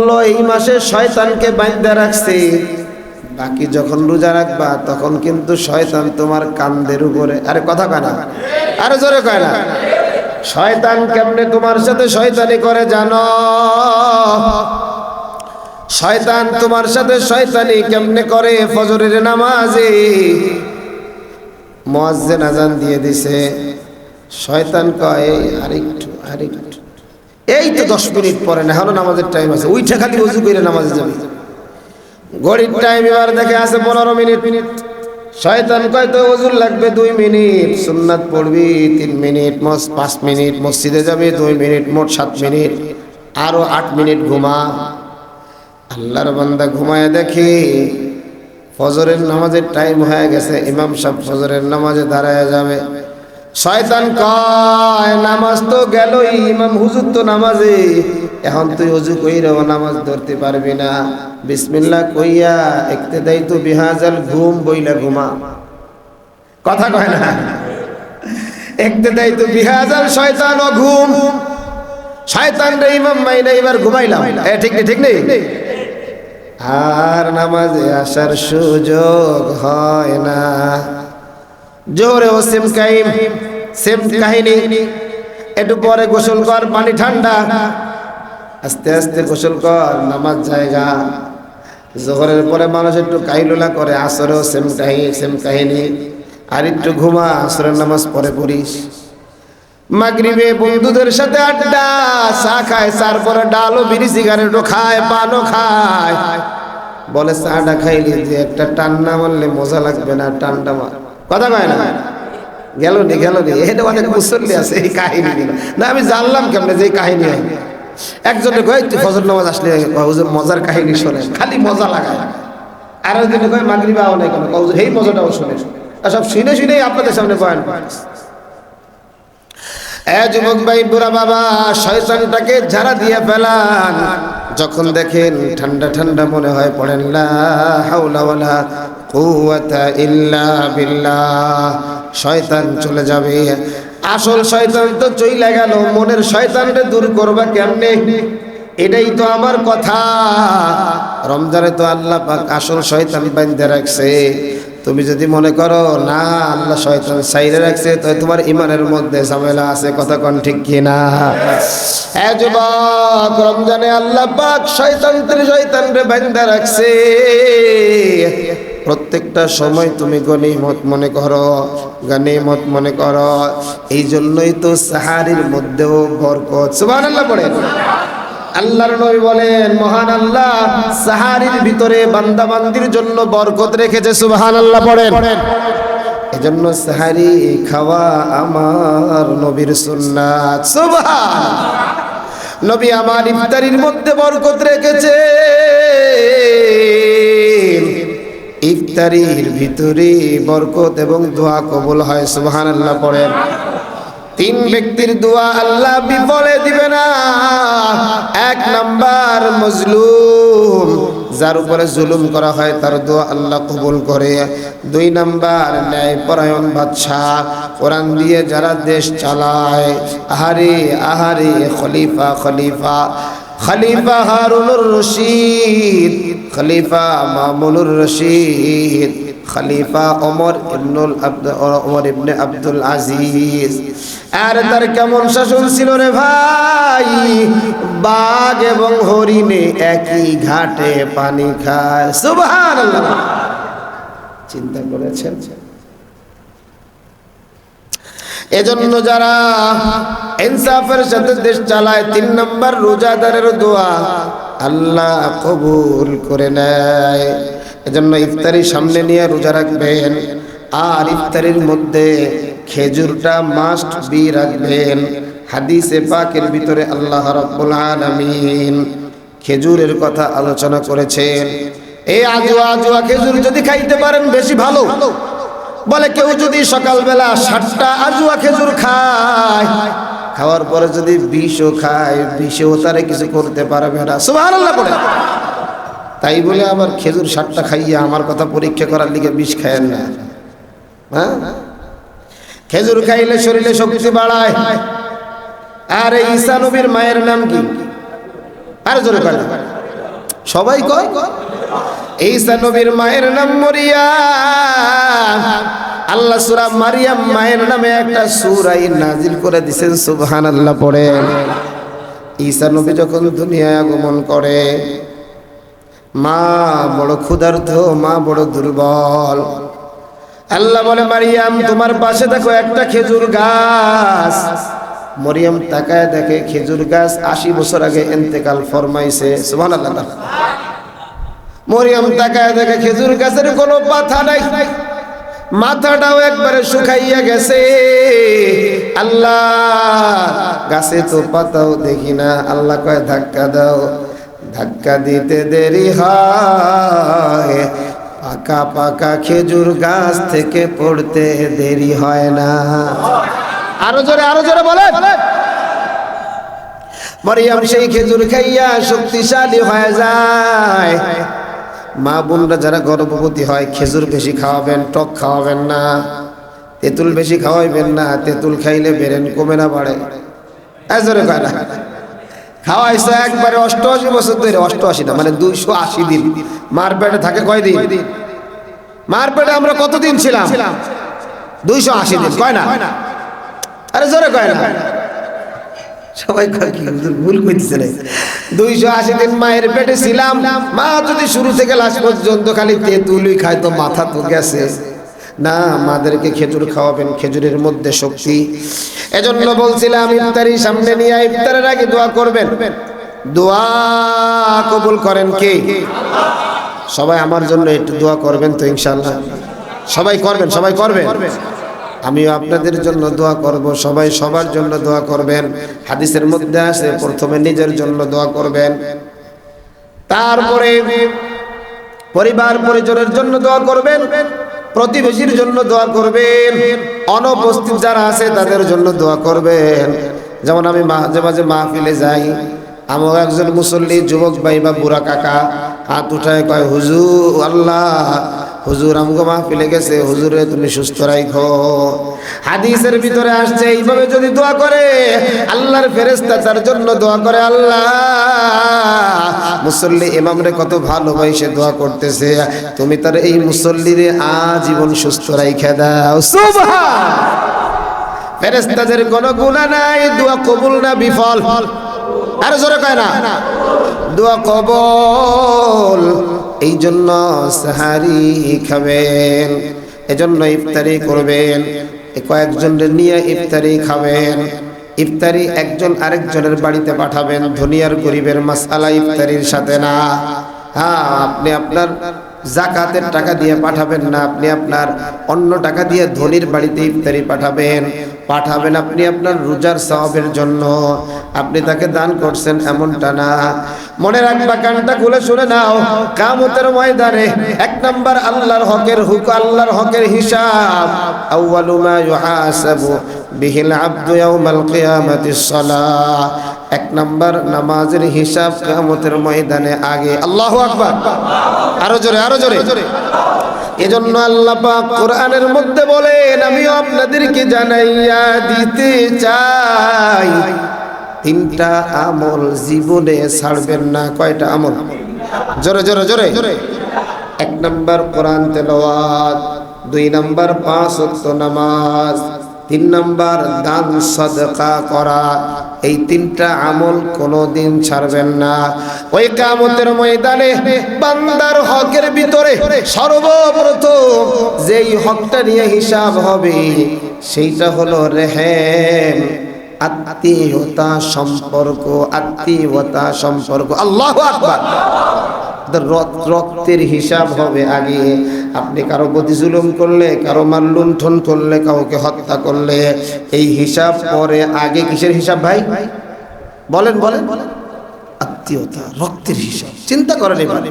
এই মাসে শয়তানকে বাইন্দা রাখছি। বাকি যখন রোজা রাখবা, তখন কিন্তু শয়তান তোমার কান্দের উপরে আরে কথা কয় না। আরে জোরে কয় না। শয়তান কেমনে তোমার সাথে শয়তানি করে জানো? শয়তান তোমার সাথে শয়তানি কেমনে করে? ফজরের নামাজে মুয়াজ্জিন আজান দিয়ে দিছে। শয়তান কয় আরেকটু আরেকটু। এই তো দশ মিনিট পরে না হলো নামাজের টাইম আছে। উইঠে খালি উজু করে নামাজে যাবে। ঘড়ির টাইম এবার দেখে আছে পনেরো মিনিট। মিনিট শয়তান কয় তো ওজুর লাগবে দুই মিনিট। সুন্নাত পড়বি তিন মিনিট পাঁচ মিনিট, মসজিদে যাবে দুই মিনিট, মোট সাত মিনিট। আরও আট মিনিট ঘুমা। আল্লাহর বান্দা ঘুমায় দেখি ফজরের নামাজের টাইম হয়ে গেছে। ইমাম সাহেব ফজরের নামাজে দাঁড়ায় যাবে। শয়তান কয়, নামাজ তো গেলই, ইমাম হুজুর তো নামাজে। এখন তুই অজু কইরাও নামাজ ধরতে পারবি না। বিসমিল্লাহ কইয়া একতে দেয় তো বিহাজাল ঘুম বইলা ঘুমা। কথা কয় না? একতে দেয় তো বিহাজাল শয়তান ও ঘুম। শয়তান রে ইমাম মাইনা এবার ঘুমাইলাম। এ, ঠিক নেই ঠিক নেই? আর নামাজে আসার সুযোগ হয় না। জোরে ও সেম কাহিম সেম কাহিনী। একটু পরে গোসল কর, পানি ঠান্ডা। আস্তে আস্তে গোসল কর, নামাজ জায়গা। জোহরের পরে মানুষ একটু কাইলুলা করে, আসরেও সেম কাহিনী সেম কাহিনী। আর একটু ঘুমা, আসরের নামাজ পরে পড়িস। মাগরিবে বন্ধুদের সাথে আড্ডা, চা খায় তারপরে ডালও, বিড়ি, সিগারেটও খায়, পানও খায়। বলে চাটা খাইলে, যে একটা টান্না মারলে মজা লাগবে না টান্ডা মার। কথা কয় না? গেল নি গেল নি এটা অনেক মুসল্লি আছে, এই কাহিনী না, আমি জানলাম কেমনে যে কাহিনী হয়। একজনে কয়, তুই ফজর নামাজ আসলে হুজুর, মজার কাহিনী শোনে খালি মজা লাগায়। আর একজনে কয় মাগরিবা আও নাই কেন? হুজুর এই মজাটাও শোনে সব শুনে শুনেই আপনাদের সামনে বয়ান এ যুবক ভাই, বুড়া বাবা, শয়তানটাকে ঝাড়া দিয়ে ফেলান। যখন দেখেন ঠান্ডা ঠান্ডা মনে হয় পড়েন লা হাওলা কুওয়াতা ইল্লা বিল্লাহ। শয়তান চলে যাবে। আসল শয়তান তো চইলা গেল। মনের শয়তানটা দূর করবা কেমনে? এটাই তো আমার কথা। রমজানে তো আল্লাহ পাক আসল শয়তান বান্ধে রাখছে। তুমি যদি মনে করো, না, আল্লাহ শয়তান সাইডে রাখছে তো তোমার ইমানের মধ্যে ঝামেলা আছে। কথা কোন ঠিক কি না হ্যাঁ যুবক, রমজানে আল্লাহ পাক শয়তান শয়তান রে বান্ধা রাখছে। প্রত্যেকটা সময় তুমি গনিমত মনে করো গনিমত মনে করো। এই জন্যই তো সাহারির মধ্যেও বরকত। সুবহানাল্লাহ পড়ে আল্লাহর নবী বলেন, মহান আল্লাহ, সাহারির ভিতরে বান্দাবান্দির জন্য বরকত রেখেছে, সুবহানাল্লাহ পড়েন। এজন্য সাহারি খাওয়া আমার নবীর সুন্নাত। সুবহান। নবী আমার ইফতারির মধ্যে বরকত রেখেছে। ইফতারির ভিতরে বরকত এবং দোয়া কবুল হয়, সুবহানাল্লাহ পড়েন। তিন ব্যক্তির দোয়া আল্লাহ বিফলে দিবে না। এক নাম্বার মজলুম, যার উপরে জুলুম করা হয়, তার দোয়া আল্লাহ কবুল করে। দুই নাম্বার ন্যায় পরায়ণ বাদশাহ, কোরআন দিয়ে যারা দেশ চালায়, আহারে আহারে, খলিফা খলিফা। খলিফা হারুনুর রশিদ, খলিফা মামুনুর রশিদ, খলিফা ওমর ইবনুল ওমর ইবনে আব্দুল আজিজ। আর তার কেমন শাসন ছিল রে ভাই? বাঘ এবং হরিণে একই ঘাটে পানি খায়। সুবহানাল্লাহ। চিন্তা করেছেন? এজন্য যারা ইনসাফের সাথে দেশ চালায়, তিন নম্বর রোজাদারের দোয়া আল্লাহ কবুল করে নেয়। এজন্য ইফতারি সামনে নিয়ে রোজা রাখবেন, আর ইফতারির মধ্যে খেজুরটা মাস্ট বি রাখবেন। হাদিসে পাকের ভিতরে আল্লাহ রাব্বুল আলামিন খেজুরের কথা আলোচনা করেছেন। এই আজুয়া আজুয়া খেজুর যদি খাইতে পারেন বেশি ভালো। বলে কেউ যদি সকালবেলা সাতটা আজুয়া খেজুর খায়, খাওয়ার পরে যদি বিষও খায়, বিষেও তারে কিছু করতে পারবে না। সুবহানাল্লাহ পড়ে তাই বলে আবার খেজুর সাতটা খাইয়ে আমার কথা পরীক্ষা করার লিগে বিষ খায়েন না। হ্যাঁ? খেজুর খাইলে শরীরে শক্তি বাড়ায়। আর এই ঈসা মায়ের নাম কি? আর জোরে কয় কয়? ঈসা নবীর মায়ের নাম মরিয়াম আল্লাহ সূরা মারিয়াম মায়ের নামে একটা সূরাই নাজিল করে দিবেন সুবহানাল্লাহ পড়েন ঈসা নবী যখন দুনিয়ায় আগমন করে, মা বড় ক্ষুধার্ত, মা বড় দুর্বল। আল্লাহ বলে, মারিয়াম, তোমার পাশে দেখো একটা খেজুর গাছ। মরিয়াম তাকায় দেখে খেজুর গাছ আশি বছর আগে এন্তেকাল ফরমাইছে, সুবহানাল্লাহ। মরিয়াম তাকায় দেখে খেজুর গাছের কোনো পাতা নাই। মাথাটাও একবারে শুকাইয়া গেছে। আল্লাহ, গাছে তো পাতাও দেখি না। আল্লাহ কয়, ধাক্কা দাও, ধাক্কা দিতে দেরি হয়। পাকা পাকা খেজুর গাছ থেকে পড়তে দেরি হয় না। আরও জোরে আরও জোরে বলে মরিয়াম সেই খেজুর খাইয়া শক্তিশালী হয়ে যায়। মা বোনরা যারা গর্ভবতী হয়, খেজুর বেশি খাওয়াবেন, টক খাওয়াবেন না। তেঁতুল বেশি খাওয়াইবেন না, তেঁতুল খাইলে বেরেন কমে না বাড়ে। এজরে কয় না। খাওয়াইছে একবারে অষ্টআশি বছর ধরে, অষ্টআশি না মানে দুইশো আশি দিন। মার পেটে থাকে কয় দিন মার পেটে আমরা কতদিন ছিলাম? দুইশো আশি দিন, কয় না? আরে জোরে কয় না। সবাই হুজুর ভুল কইতেছে না দুইশো আশি দিন মায়ের পেটে ছিলাম, মা যদি শুরু থেকে লাস্ট পর্যন্ত খালি তেঁতুলই খায় তো মাথা তো গেছে। না, মাদেরকে খেজুর খাওয়াবেন, খেজুরের মধ্যে শক্তি। এজন্য বলছিলাম, ইফতারি সামনে নিয়ে ইফতারের আগে দোয়া করবেন। দোয়া কবুল করেন কে? সবাই আমার জন্য একটু দোয়া করবেন তো ইনশাল্লাহ সবাই করবেন সবাই করবেন। আমিও আপনাদের জন্য দোয়া করব, সবাই সবার জন্য দোয়া করবেন। হাদিসের মধ্যে আছে, প্রথমে নিজের জন্য দোয়া করবেন। তারপরে পরিবার পরিজনের জন্য দোয়া করবেন, প্রতিবেশীর জন্য দোয়া করবেন, অনুপস্থিত যারা আছে তাদের জন্য দোয়া করবেন। যেমন আমি মাঝে মাঝে মাহফিলে যাই আমার একজন মুসল্লি, যুবক ভাই বা বুড়া কাকা, হাত উঠায় কয়, হুজুর, আল্লাহ হুজুর আমগো মাহফিলে গেছে, হুজুরে তুমি সুস্থ রাখো হাদিসের ভিতরে আসছে, এইভাবে যদি দোয়া করে, আল্লাহর ফেরেস্তা তার জন্য দোয়া করে আল্লাহ। মুসল্লি ইমামরে কত ভালোবাসে দোয়া করতেছে, তুমি তার এই মুসল্লিরে আজীবন সুস্থ রাইখা দাও। সুবহান! ফেরেস্তাদের কোনো গুণা নাই, দোয়া কবুল না বিফল। আর জোরে কয় না। দোয়া কবল এই জন্য সাহারি খাবেন, এজন্য ইফতারি করবেন কয়েকজনের নিয়ে ইফতারি খাবেন, ইফতারি একজন আরেকজনের বাড়িতে পাঠাবেন, ধনিয়ার গরিবের মাসালা ইফতারির সাথে না। হ্যাঁ আপনি আপনার জাকাতের টাকা দিয়ে পাঠাবেন না, আপনি আপনার অন্য টাকা দিয়ে ধনির বাড়িতে ইফতারি পাঠাবেন পাঠাবেন আপনি আপনার রোজার সওয়াবের জন্য। আপনি তাকে দান করছেন এমনটা না। মনে রাখবা, কানটা খুলে শুনে নাও। কামতের ময়দানে এক নাম্বার আল্লাহর হকের হুক, আল্লাহর হকের হিসাব। আউয়ালু মা ইউহাসাবু বিহিল আব্দু ইয়াউমাল কিয়ামাতিস সালাহ এক নাম্বার নামাজের হিসাব কিয়ামতের ময়দানে আগে। আল্লাহু আকবার। আরও জোরে আরও জোরে। এজন্য আল্লাহ পাক কোরআনের মধ্যে বলেন আমি আপনাদেরকে জানাইয়া দিতে চাই। তিনটা আমল জীবনে ছাড়বেন না। কয়টা আমল? জোরে জোরে জোরে। এক নম্বর কোরআন তেলাওয়াত, দুই নম্বর পাঁচ নামাজ তিন নম্বর, দান সদকা করা। এই তিনটা আমল কোনোদিন ছাড়বেন না। ওই কামতের ময়দানে বান্দার হকের ভিতরে সর্বপ্রথম যেই হকটা নিয়ে হিসাব হবে, সেইটা হলো রেহেম, আত্মীয়তা সম্পর্ক আত্মীয়তা সম্পর্ক। আল্লাহ আকবার। রক্তের হিসাব হবে আগে। আপনি কারও প্রতি জুলুম করলে, কারও মাল লুণ্ঠন করলে, কাউকে হত্যা করলে, এই হিসাব পরে আগে কিসের হিসাব ভাই? বলেন বলেন। আত্মীয়তা, রক্তের হিসাব। চিন্তা করেন এবার।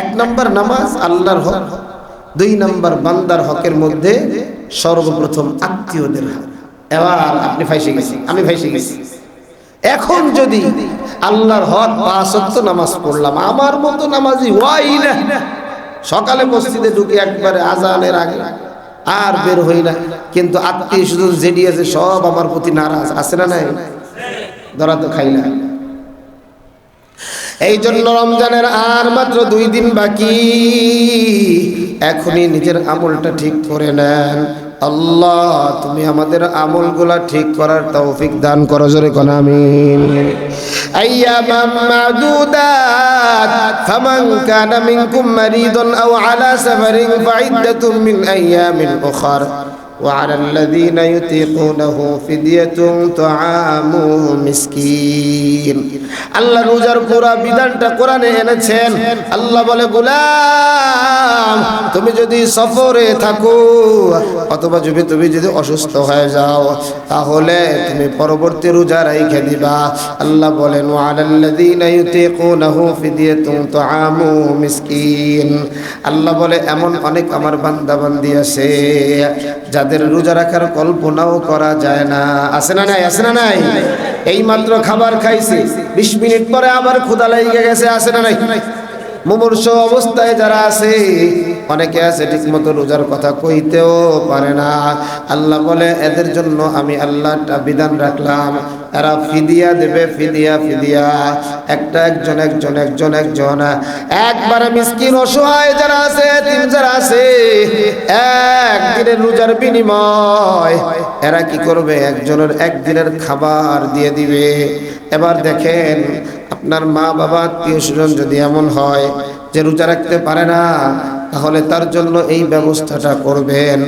এক নম্বর নামাজ আল্লাহর হক, দুই নম্বর বান্দার হকের মধ্যে সর্বপ্রথম আত্মীয়দের হক এবার আপনি ফাইসে গেছি আমি ফাইসে গেছি। এখন যদি আল্লাহর হক পাঁচ ওয়াক্ত নামাজ পড়লাম, আমার মতো নামাজি হওয়াই না। সকালে মসজিদে ঢুকে একবারে আজানের আগে আর বের হই না। কিন্তু আত্মীয় স্বজন যেটি আছে, সব আমার প্রতি নারাজ। আছে না নাই? ধরা তো খাই না। এই জন্য রমজানের আর মাত্র দুই দিন বাকি। এখনই নিজের আমলটা ঠিক করে নেন। আল্লাহ, তুমি আমাদের আমলগুলা ঠিক করার তৌফিক দান করো, জোরে কোন, আমিন। আইয়ামাম মাদুদাত, ফামান কানা মিনকুম মারিদান আও আলা সাফারিন ফাইদ্দাতুম মিন وعلى الذين يطيقونه فدية طعام مسكين আল্লাহ রোজার পুরা বিধানটা কোরআনে এনেছেন আল্লাহ বলে গোলাম তুমি যদি সফরে থাকো অথবা যদি তুমি যদি অসুস্থ হয়ে যাও তাহলে তুমি পরবর্তী রোজা রাইখে দিবা আল্লাহ বলেন ওয়ালাল্লাযীনা ইউতিকুনাহু ফিদিয়াতুন তুআমু মিসকিন আল্লাহ বলে এমন অনেক আমার বান্দা বান্দি আছে যাদের রোজা রাখার কল্পনাও করা যায় না। আছে না নাই? আছে না নাই? এই মাত্র খাবার খাইছে, বিশ মিনিট পরে আবার ক্ষুদা লাগিয়ে গেছে, আছে না নাই? মুমূর্ষ অবস্থায় যারা আছে, অনেকে আছে ঠিক মতো রোজার কথা কইতেও পারে না। আল্লাহ বলে, এদের জন্য আমি আল্লাহটা বিধান রাখলাম। এরা ফিদিয়া দেবে, ফিদিয়া ফিদিয়া। একটা একজন একজন একজন একজন। একবারে মিসকিন অসহায় যারা আছে তিন যারা আছে, একদিনের রোজার বিনিময়, এরা কি করবে? একজনের একদিনের খাবার দিয়ে দিবে। এবার দেখেন, আপনার মা বাবা, আত্মীয় স্বজন যদি এমন হয় যে রোজা রাখতে পারে না, তাহলে তার জন্য এই ব্যবস্থাটা করবেন।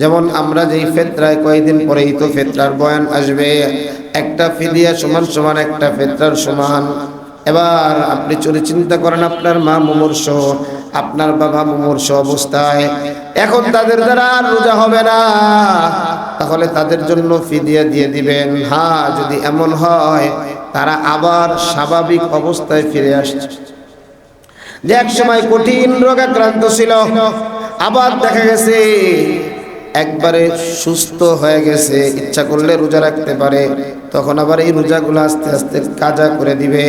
যেমন আমরা যেই ফেতরায় কয়েকদিন পরেই তো ফেতরার বয়ান আসবে, একটা ফিদিয়া সমান সমান, একটা ফেতরার সমান। এবার আপনি চলে চিন্তা করেন, আপনার মা মুমূর্ষ, আপনার বাবা মুমূর্ষ অবস্থায়, এখন তাদের দ্বারা আর রোজা হবে না। তাহলে তাদের জন্য ফিদিয়া দিয়ে দিবেন। হ্যাঁ যদি এমন হয়, তারা আবার স্বাভাবিক অবস্থায় ফিরে আসছে। যে এক সময় কঠিন রোগাক্রান্ত ছিল, আবার দেখা গেছে একবারে সুস্থ হয়ে গেছে, ইচ্ছা করলে রোজা রাখতে পারে, তখন আবার এই রোজাগুলো আস্তে আস্তে কাজা করে দিবে।